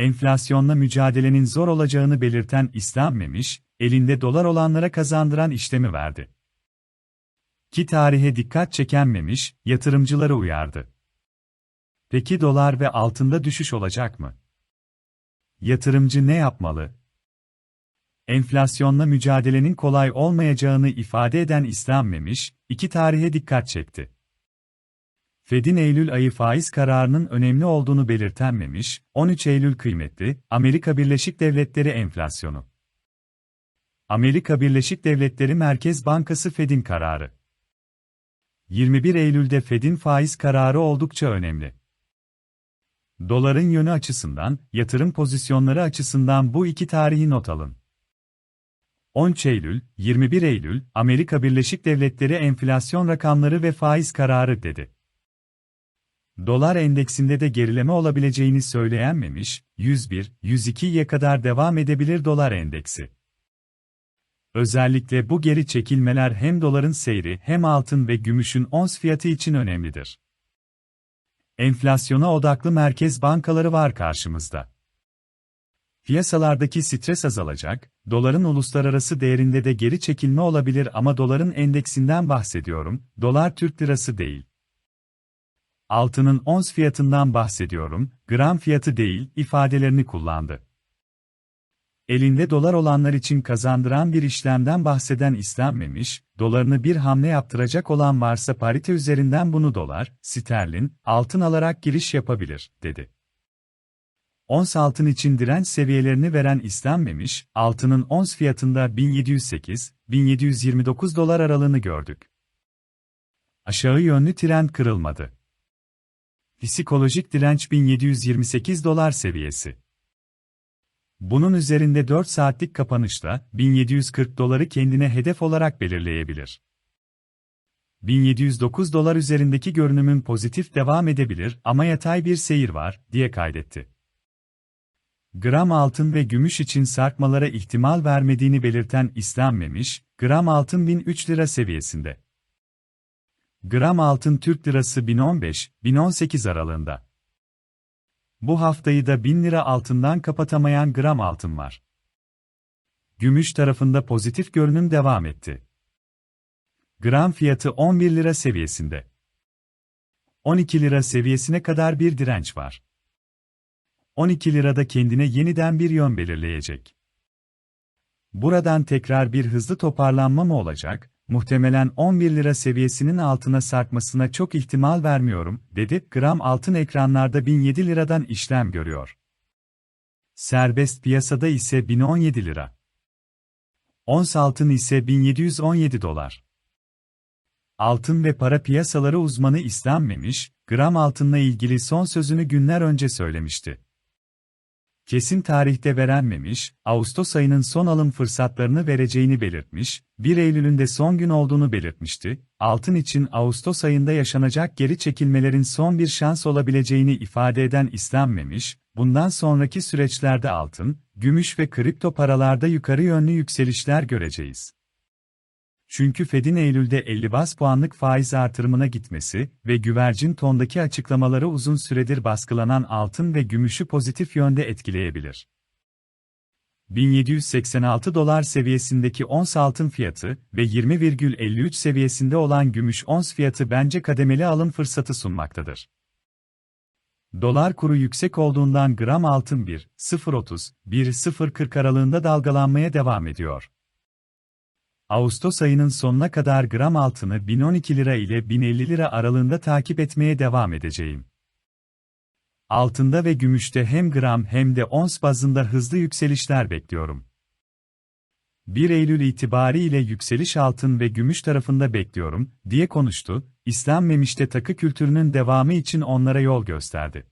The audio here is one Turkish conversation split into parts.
enflasyonla mücadelenin zor olacağını belirten İslam Memiş, elinde dolar olanlara kazandıran işlemi verdi. Ki tarihe dikkat çeken Memiş, yatırımcıları uyardı. Peki dolar ve altında düşüş olacak mı? Yatırımcı ne yapmalı? Enflasyonla mücadelenin kolay olmayacağını ifade eden İslam Memiş, iki tarihe dikkat çekti. Fed'in Eylül ayı faiz kararının önemli olduğunu belirten Memiş, 13 Eylül kıymetli, Amerika Birleşik Devletleri enflasyonu. Amerika Birleşik Devletleri Merkez Bankası Fed'in kararı. 21 Eylül'de Fed'in faiz kararı oldukça önemli. Doların yönü açısından, yatırım pozisyonları açısından bu iki tarihi not alın. 13 Eylül, 21 Eylül, Amerika Birleşik Devletleri enflasyon rakamları ve faiz kararı dedi. Dolar endeksinde de gerileme olabileceğini söyleyenmemiş, 101, 102'ye kadar devam edebilir dolar endeksi. Özellikle bu geri çekilmeler hem doların seyri hem altın ve gümüşün ons fiyatı için önemlidir. Enflasyona odaklı merkez bankaları var karşımızda. Piyasalardaki stres azalacak, doların uluslararası değerinde de geri çekilme olabilir ama doların endeksinden bahsediyorum, dolar Türk lirası değil. Altının ons fiyatından bahsediyorum, gram fiyatı değil, ifadelerini kullandı. Elinde dolar olanlar için kazandıran bir işlemden bahseden istenmemiş, dolarını bir hamle yaptıracak olan varsa parite üzerinden bunu dolar, sterlin, altın alarak giriş yapabilir, dedi. Ons altın için direnç seviyelerini veren istenmemiş, altının ons fiyatında 1708-1729 dolar aralığını gördük. Aşağı yönlü trend kırılmadı. Psikolojik direnç 1728 dolar seviyesi. Bunun üzerinde 4 saatlik kapanışla 1740 doları kendine hedef olarak belirleyebilir. 1709 dolar üzerindeki görünümün pozitif devam edebilir ama yatay bir seyir var, diye kaydetti. Gram altın ve gümüş için sarkmalara ihtimal vermediğini belirten İslam Memiş, gram altın 1003 lira seviyesinde. Gram altın Türk lirası 1015-1018 aralığında. Bu haftayı da 1000 lira altından kapatamayan gram altın var. Gümüş tarafında pozitif görünüm devam etti. Gram fiyatı 11 lira seviyesinde. 12 lira seviyesine kadar bir direnç var. 12 lirada kendine yeniden bir yön belirleyecek. Buradan tekrar bir hızlı toparlanma mı olacak, muhtemelen 11 lira seviyesinin altına sarkmasına çok ihtimal vermiyorum, dedi. Gram altın ekranlarda 1007 liradan işlem görüyor. Serbest piyasada ise 1017 lira. Ons altın ise 1717 dolar. Altın ve para piyasaları uzmanı İslam Memiş, gram altınla ilgili son sözünü günler önce söylemişti kesin tarihte verenmemiş, Ağustos ayının son alım fırsatlarını vereceğini belirtmiş, 1 Eylül'ün de son gün olduğunu belirtmişti, altın için Ağustos ayında yaşanacak geri çekilmelerin son bir şans olabileceğini ifade eden İslenmemiş, bundan sonraki süreçlerde altın, gümüş ve kripto paralarda yukarı yönlü yükselişler göreceğiz. Çünkü Fed'in Eylül'de 50 bas puanlık faiz artırımına gitmesi ve güvercin tondaki açıklamaları uzun süredir baskılanan altın ve gümüşü pozitif yönde etkileyebilir. 1786 dolar seviyesindeki ons altın fiyatı ve 20,53 seviyesinde olan gümüş ons fiyatı bence kademeli alım fırsatı sunmaktadır. Dolar kuru yüksek olduğundan gram altın 1.030-1.040 aralığında dalgalanmaya devam ediyor. Ağustos ayının sonuna kadar gram altını 1012 lira ile 1050 lira aralığında takip etmeye devam edeceğim. Altında ve gümüşte hem gram hem de ons bazında hızlı yükselişler bekliyorum. 1 Eylül itibariyle yükseliş altın ve gümüş tarafında bekliyorum, diye konuştu, İslam Memiş'te takı kültürünün devamı için onlara yol gösterdi.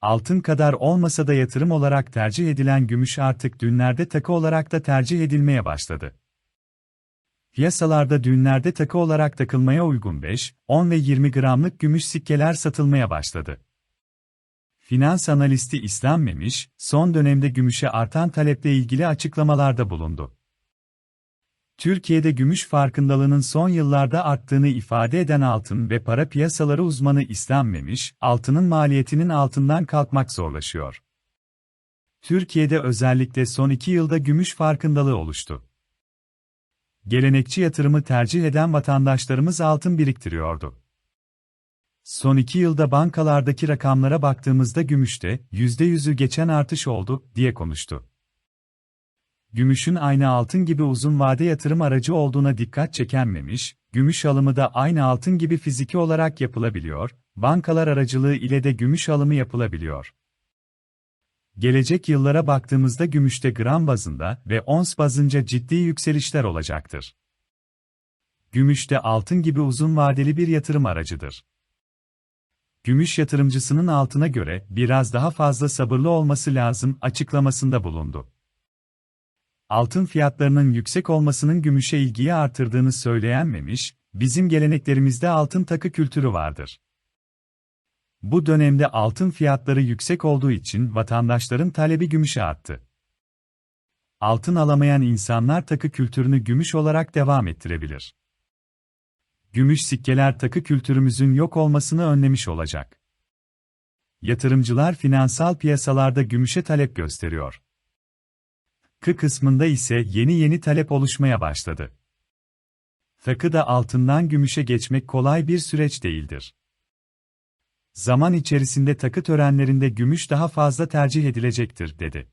Altın kadar olmasa da yatırım olarak tercih edilen gümüş artık dünlerde takı olarak da tercih edilmeye başladı. Piyasalarda düğünlerde takı olarak takılmaya uygun 5, 10 ve 20 gramlık gümüş sikkeler satılmaya başladı. Finans analisti İslam Memiş, son dönemde gümüşe artan taleple ilgili açıklamalarda bulundu. Türkiye'de gümüş farkındalığının son yıllarda arttığını ifade eden altın ve para piyasaları uzmanı İslam Memiş, altının maliyetinin altından kalkmak zorlaşıyor. Türkiye'de özellikle son iki yılda gümüş farkındalığı oluştu. Gelenekçi yatırımı tercih eden vatandaşlarımız altın biriktiriyordu. Son iki yılda bankalardaki rakamlara baktığımızda gümüşte %100'ü geçen artış oldu, diye konuştu. Gümüşün aynı altın gibi uzun vade yatırım aracı olduğuna dikkat çekenmemiş, gümüş alımı da aynı altın gibi fiziki olarak yapılabiliyor, bankalar aracılığı ile de gümüş alımı yapılabiliyor. Gelecek yıllara baktığımızda gümüşte gram bazında ve ons bazınca ciddi yükselişler olacaktır. Gümüşte altın gibi uzun vadeli bir yatırım aracıdır. Gümüş yatırımcısının altına göre biraz daha fazla sabırlı olması lazım açıklamasında bulundu. Altın fiyatlarının yüksek olmasının gümüşe ilgiyi artırdığını söyleyen Memiş, bizim geleneklerimizde altın takı kültürü vardır. Bu dönemde altın fiyatları yüksek olduğu için vatandaşların talebi gümüşe arttı. Altın alamayan insanlar takı kültürünü gümüş olarak devam ettirebilir. Gümüş sikkeler takı kültürümüzün yok olmasını önlemiş olacak. Yatırımcılar finansal piyasalarda gümüşe talep gösteriyor. Kı kısmında ise yeni yeni talep oluşmaya başladı. Takı da altından gümüşe geçmek kolay bir süreç değildir. Zaman içerisinde takı törenlerinde gümüş daha fazla tercih edilecektir, dedi.